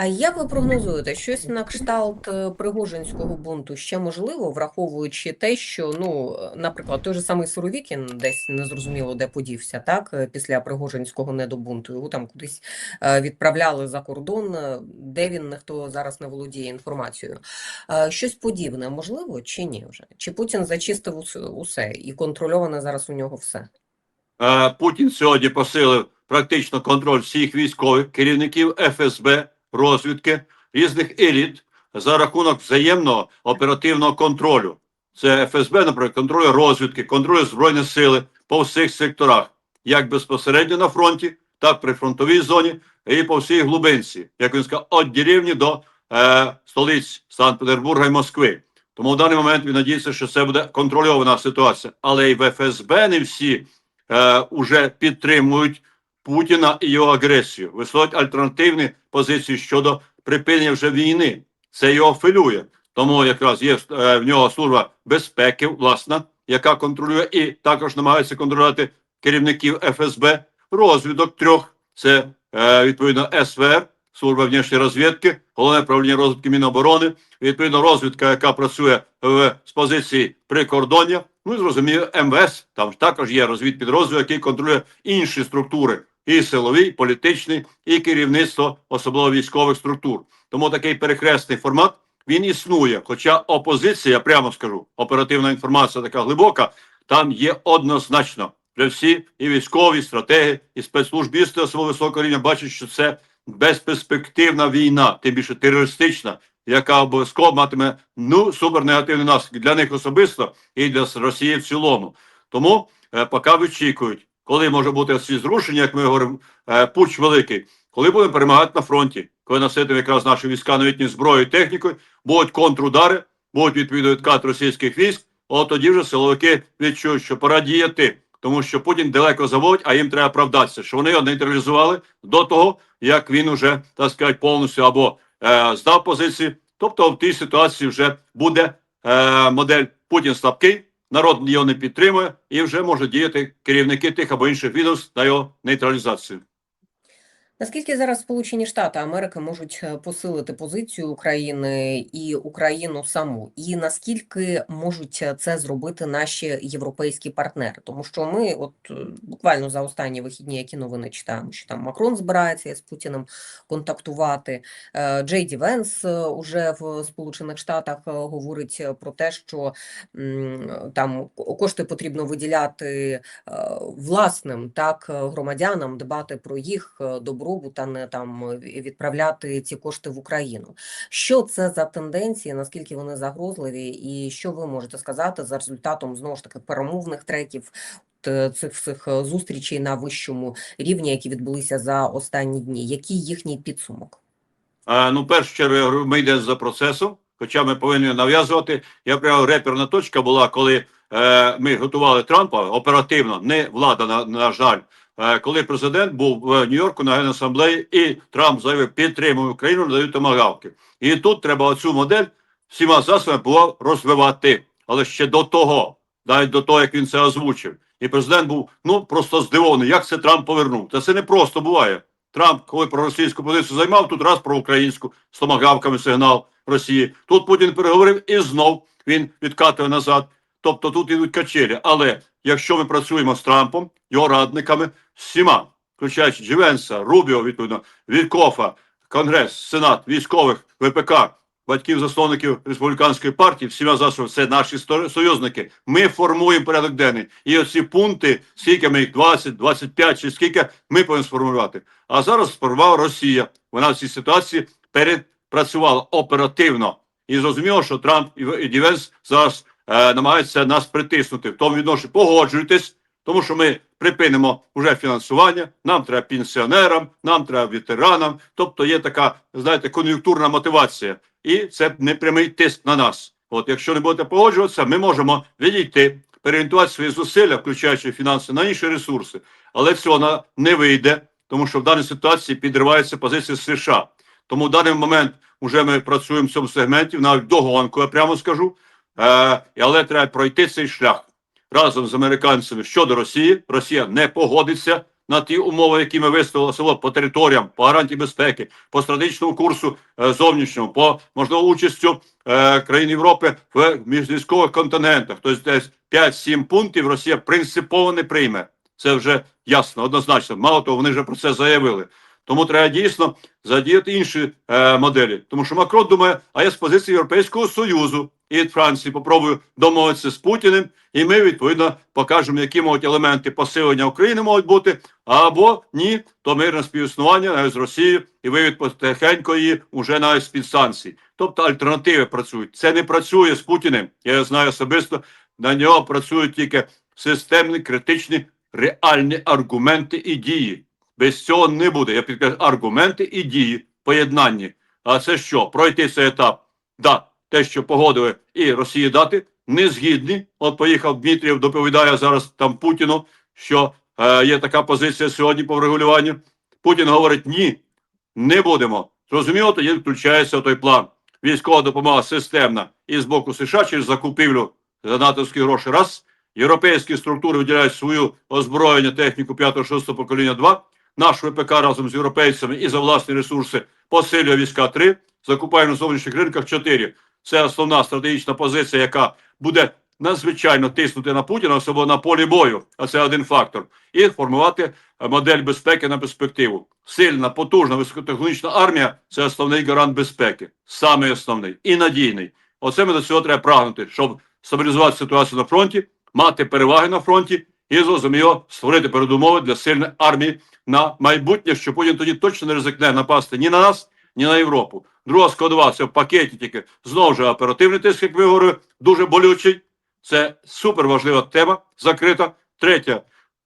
А як ви прогнозуєте, щось на кшталт е, Пригожинського бунту ще можливо, враховуючи те, що ну, наприклад, той же самий Суровікін десь незрозуміло де подівся, так е, після Пригожинського недобунту його там кудись е, відправляли за кордон, де він ніхто зараз не володіє інформацією. Щось подібне можливо чи ні вже? Чи Путін зачистив усе- і контрольоване зараз у нього все? Путін сьогодні посилив практично контроль всіх військових керівників ФСБ, розвідки, різних еліт за рахунок взаємного оперативного контролю. Це ФСБ, наприклад, контролює розвідки, контролює збройні сили по всіх секторах, як безпосередньо на фронті, так при фронтовій зоні і по всій глибинці, як він сказав, від деревні до е, столиць Санкт-Петербурга і Москви. Тому в даний момент він надіється, що це буде контрольована ситуація. Але і в ФСБ не всі е, уже підтримують Путіна і його агресію, висувають альтернативні позиції щодо припинення вже війни. Це його хвилює. Тому якраз є е, в нього служба безпеки, власна, яка контролює і також намагається контролювати керівників ФСБ, розвідок трьох. Це е, відповідно СВР, служба внішньої розвідки, головне правління розвідки Міноборони, відповідно розвідка, яка працює в з позиції прикордоння. Ну і зрозуміло, МВС там також є розвідпідрозділ, який контролює інші структури, і силові, і політичні, і керівництво, особливо військових структур. Тому такий перехресний формат він існує. Хоча опозиція, прямо скажу, оперативна інформація така глибока, там є однозначно. Вже всі і військові, і стратеги, і спецслужбісти особливо високого рівня бачать, що це безперспективна війна, тим більше терористична, яка обов'язково матиме ну супернегативний наслідок для них особисто і для Росії в цілому. Тому е, поки вичікують, коли може бути ці зрушення, як ми говоримо, е, пуч великий, коли будемо перемагати на фронті, коли наситимо якраз наші війська новітньою зброєю і технікою, будуть контрудари, будуть відповідно відкат російських військ, от тоді вже силовики відчують, що пора діяти. Тому що Путін далеко заводить, а їм треба оправдатися, що вони його нейтралізували до того, як він уже так сказати повністю або е, здав позиції. Тобто в тій ситуації вже буде е, модель Путін слабкий, народ його не підтримує, і вже можуть діяти керівники тих або інших відомств на його нейтралізацію. Наскільки зараз Сполучені Штати Америки можуть е, посилити позицію України і Україну саму, і наскільки можуть е, це зробити наші європейські партнери? Тому що ми, от е, буквально за останні вихідні, які новини читаємо, що там Макрон збирається з Путіним контактувати. Джей Ді Венс уже в Сполучених Штатах говорить про те, що там кошти потрібно виділяти власним так громадянам, дбати про їх е, добробут, а не там е, відправляти ці кошти в Україну. Що це за тенденції? Наскільки вони загрозливі, і що ви можете сказати за результатом знову ж таки перемовних треків? т- Цих е, зустрічей на вищому рівні, які відбулися за останні дні, який їхній підсумок? А, ну, першу чергу, ми йдемо за процесом, хоча ми повинні нав'язувати. Я прямо реперна точка була, коли е, ми готували Трампа оперативно, не влада, на, на жаль. Е, коли президент був в Нью-Йорку на Генасамблеї, і Трамп заявив, підтримує Україну, надають томагавки. І тут треба оцю модель всіма засобами було розвивати. Але ще до того, навіть до того, як він це озвучив. І президент був ну просто здивований, як це Трамп повернув. Та це не просто буває. Трамп, коли про російську позицію займав, тут раз про українську з томагавками сигнал Росії. Тут Путін переговорив і знов він відкатує назад. Тобто тут ідуть качелі. Але якщо ми працюємо з Трампом, його радниками, всіма, включаючи Дживенса, Рубіо, відповідно, Віткофа, Конгрес, Сенат, військових, ВПК, батьків засновників республіканської партії, всіма засобами, це наші союзники. Ми формуємо порядок денний. І оці пункти, скільки ми їх 20, 25 чи скільки ми повинні сформувати. А зараз сформувала Росія. Вона в цій ситуації перепрацювала оперативно. І зрозуміло, що Трамп і Дівенс зараз е, намагаються нас притиснути. В тому відношенні погоджуйтесь, тому що ми припинимо вже фінансування. Нам треба пенсіонерам, нам треба ветеранам. Тобто є така, знаєте, кон'юнктурна мотивація, і це непрямий тиск на нас. От, якщо не будете погоджуватися, ми можемо відійти, переорієнтувати свої зусилля, включаючи фінанси, на інші ресурси. Але цього не вийде, тому що в даній ситуації підриваються позиції США. Тому в даний момент вже ми працюємо в цьому сегменті, навіть догонку, я прямо скажу. Е, але треба пройти цей шлях разом з американцями щодо Росії. Росія не погодиться на ті умови, які ми виставили село по територіям, по гарантії безпеки, по стратегічному курсу е, зовнішньому, по можливо участю е, країн Європи в міжвійськових континентах. Тобто десь 5-7 пунктів Росія принципово не прийме. Це вже ясно, однозначно. Мало того, вони вже про це заявили. Тому треба дійсно задіяти інші е, моделі. Тому що Макрон думає, а я з позиції Європейського Союзу і Франції попробую домовитися з Путіним, і ми відповідно покажемо, які можуть елементи посилення України можуть бути, або ні, то мирне співіснування навіть з Росією і вивід потихеньку її уже навіть з під санкцій. Тобто альтернативи працюють. Це не працює з Путіним. Я знаю особисто. На нього працюють тільки системні, критичні, реальні аргументи і дії. Без цього не буде. Я підкреслю аргументи і дії поєднанні. А це що? Пройти цей етап. Да, те, що погодили і Росії дати, не згідні. От поїхав Дмитрієв, доповідає зараз там Путіну, що е, є така позиція сьогодні по врегулюванню. Путін говорить: ні, не будемо. Зрозуміло, тоді включається той план. Військова допомога системна і з боку США через закупівлю за натовські гроші. Раз європейські структури виділяють свою озброєння, техніку 5-6 покоління 2, наш ВПК разом з європейцями і за власні ресурси посилює війська 3, закупає на зовнішніх ринках 4. Це основна стратегічна позиція, яка буде надзвичайно тиснути на Путіна, особливо на полі бою, а це один фактор, і формувати модель безпеки на перспективу. Сильна, потужна, високотехнологічна армія це основний гарант безпеки, саме основний і надійний. Оце ми до цього треба прагнути, щоб стабілізувати ситуацію на фронті, мати переваги на фронті і зрозуміло створити передумови для сильної армії на майбутнє, що Путін тоді точно не ризикне напасти ні на нас, ні на Європу. Друга складова це в пакеті тільки знову ж оперативний тиск, як ви говорили, дуже болючий. Це супер важлива тема, закрита. Третя,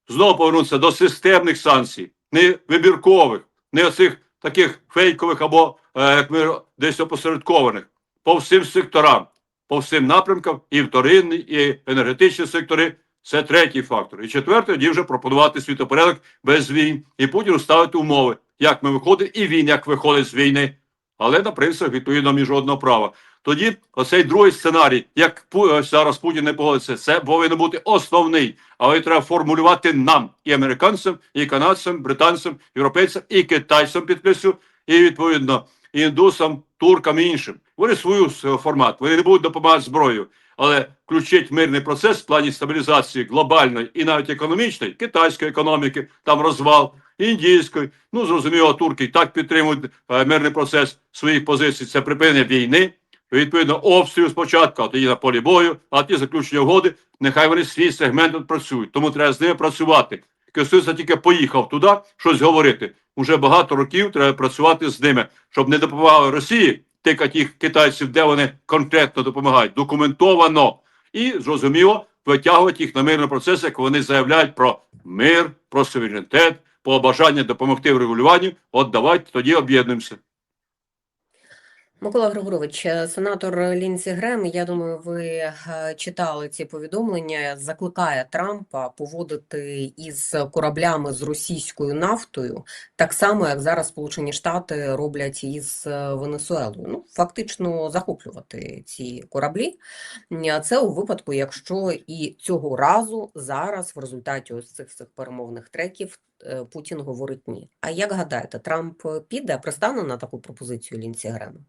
знову повернутися до системних санкцій, не вибіркових, не оцих таких фейкових або, е, як ми десь опосередкованих, по всім секторам, по всім напрямкам, і вторинні, і енергетичні сектори. Це третій фактор. І четвертий, тоді вже пропонувати світопорядок без війн і Путіну ставити умови, як ми виходимо, і він як виходить з війни, але на принципах відповідно міжнародного права. Тоді оцей другий сценарій, як е, зараз Путін не погодиться, це повинен бути основний. Але треба формулювати нам і американцям, і канадцям, британцям, європейцям, і китайцям підкреслю, і відповідно індусам, туркам і іншим. Вони свою с- формат, вони не будуть допомагати зброєю. Але включить мирний процес в плані стабілізації глобальної і навіть економічної, китайської економіки, там розвал, індійської. Ну зрозуміло, турки і так підтримують е, мирний процес своїх позицій. Це припинення війни. Відповідно, обстріл спочатку, а тоді на полі бою, а ті заключення угоди, нехай вони свій сегмент відпрацюють. Тому треба з ними працювати. Костюса тільки поїхав туди щось говорити. Уже багато років треба працювати з ними, щоб не допомагали Росії тикати їх китайців, де вони конкретно допомагають, документовано і зрозуміло витягувати їх на мирний процес, як вони заявляють про мир, про суверенітет, про бажання допомогти в регулюванні. От давайте тоді об'єднуємося. Микола Григорович, е, сенатор Лінсі Грем, я думаю, ви е, читали ці повідомлення, закликає Трампа поводити із кораблями з російською нафтою так само, як зараз Сполучені Штати роблять із е, Венесуелою. Ну, фактично захоплювати ці кораблі. Це у випадку, якщо і цього разу зараз в результаті ось цих цих перемовних треків Путін говорить ні. А як гадаєте, Трамп піде, пристане на таку пропозицію Лінсі Грема?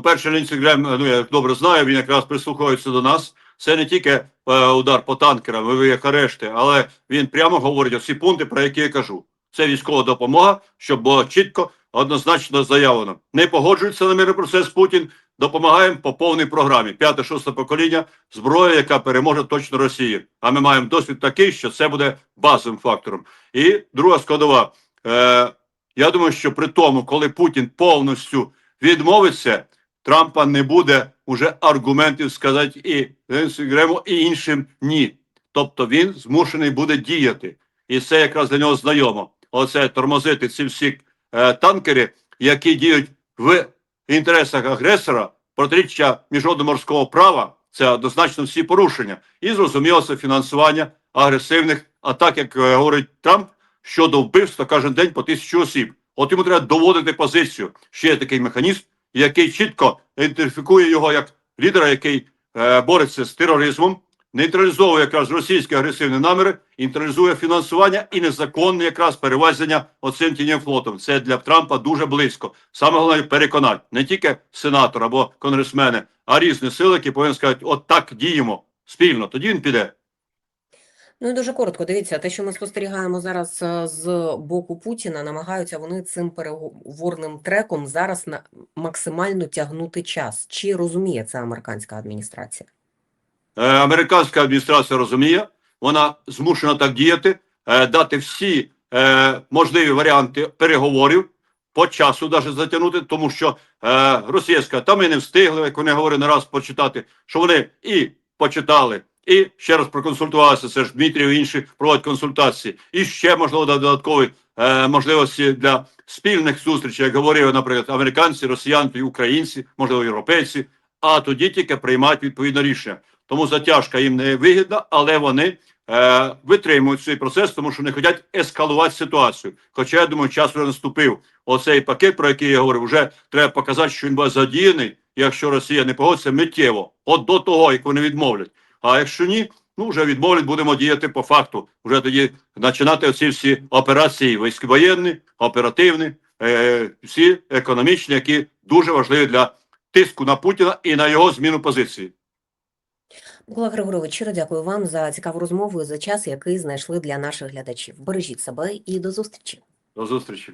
Перший Лінсі Грем, ну я добре знаю, він якраз прислухається до нас. Це не тільки е, удар по танкерам, ви як арешти, але він прямо говорить оці пункти, про які я кажу. Це військова допомога, щоб було чітко, однозначно заявлено. Не погоджується на мирний процес Путін, допомагаємо по повній програмі. П'яте-шосте покоління зброя, яка переможе точно Росії. А ми маємо досвід такий, що це буде базовим фактором. І друга складова. Е, я думаю, що при тому, коли Путін повністю відмовиться, Трампа не буде уже аргументів сказати і Грему, і іншим ні. Тобто він змушений буде діяти. І це якраз для нього знайомо. Оце тормозити ці всі е, танкери, які діють в інтересах агресора, протиріччя міжнародного морського права, це однозначно всі порушення. І зрозуміло, це фінансування агресивних атак, як е, говорить Трамп, щодо вбивства кожен день по тисячу осіб. От йому треба доводити позицію. Ще є такий механізм, який чітко ідентифікує його як лідера, який е, бореться з тероризмом, нейтралізовує якраз російські агресивні наміри, нейтралізує фінансування і незаконне якраз перевезення оцим тіньовим флотом. Це для Трампа дуже близько. Саме головне переконати не тільки сенатор або конгресмени, а різні сили, які повинні сказати, от так діємо спільно. Тоді він піде. Ну і дуже коротко, дивіться, те, що ми спостерігаємо зараз е, з боку Путіна, намагаються вони цим переговорним треком зараз на максимально тягнути час. Чи розуміє це американська адміністрація? Е, Американська адміністрація розуміє, вона змушена так діяти, е, дати всі можливі варіанти переговорів по часу навіть затягнути, тому що е, російська там і не встигли, як вони говорили не раз почитати, що вони і почитали, і ще раз проконсультувалися. Це ж Дмитрів і інші проводять консультації, і ще можливо додаткові е, можливості для спільних зустрічей, як говорили, наприклад, американці, росіяни, і українці, можливо, європейці. А тоді тільки приймають відповідне рішення. Тому затяжка їм не вигідна, але вони е, витримують цей процес, тому що не хочуть ескалувати ситуацію. Хоча я думаю, час вже наступив. Оцей пакет, про який я говорив, вже треба показати, що він буде задіяний. Якщо Росія не погодиться миттєво, от до того, як вони відмовлять. А якщо ні, ну вже відмовлять, будемо діяти по факту. Вже тоді починати оці всі операції військовоєнні, оперативні, е, всі економічні, які дуже важливі для тиску на Путіна і на його зміну позиції. Микола Григорович, щиро дякую вам за цікаву розмову і за час, який знайшли для наших глядачів. Бережіть себе і до зустрічі. До зустрічі.